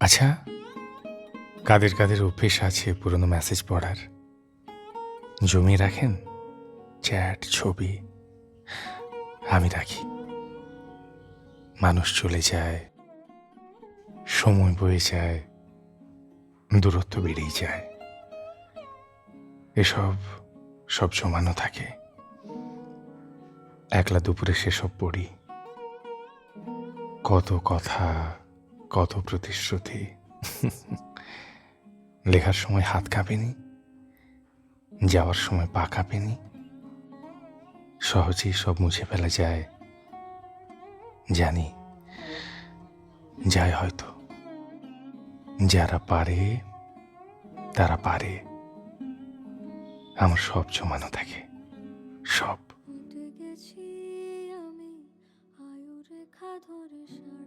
আচ্ছা কাদের কাদের অভ্যেস আছে পুরনো মেসেজ পড়ার? জমিয়ে রাখেন? চ্যাট, ছবি? আমি রাখি। মানুষ চলে যায়, সময় বয়ে যায়, দূরত্ব বেড়েই যায়। এসব সব জমানো থাকে। একলা দুপুরে সেসব পড়ি। কত কথা কত প্রতিশ্রুতি? লেখার সময় হাত কাঁপেনি, যাওয়ার সময় পা কাঁপেনি। সহজেই সব মুছে ফেলা যায়। জানি, যায় হয়তো। যারা পারে, তারা পারে। আমার সব জমানো থাকে, সব। ধরে